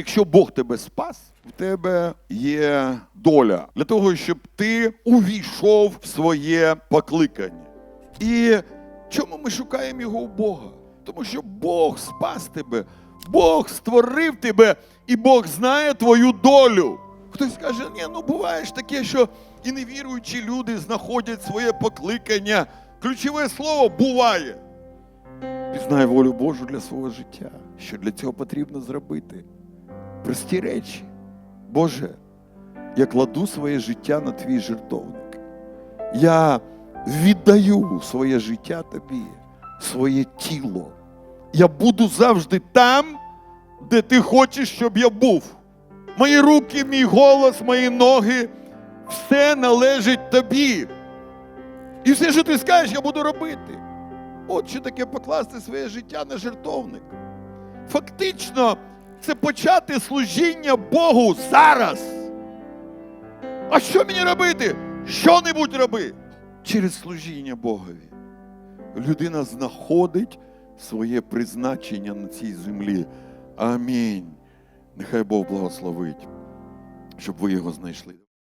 Якщо Бог тебе спас, в тебе є доля для того, щоб ти увійшов в своє покликання. І чому ми шукаємо його у Бога? Тому що Бог спас тебе, Бог створив тебе, і Бог знає твою долю. Хтось каже, ні, ну буває ж таке, що і невіруючі люди знаходять своє покликання. Ключове слово буває. Пізнай волю Божу для свого життя. Що для цього потрібно зробити? Прості речі. Боже, я кладу своє життя на твій жертовник. Я віддаю своє життя тобі, своє тіло. Я буду завжди там, де ти хочеш, щоб я був. Мої руки, мій голос, мої ноги, все належить тобі. І все, що ти скажеш, я буду робити. От що таке покласти своє життя на жертовник. Фактично, це почати служіння Богу зараз. А що мені робити? Що-небудь роби через служіння Богові. Людина знаходить своє призначення на цій землі. Амінь. Нехай Бог благословить, щоб ви його знайшли.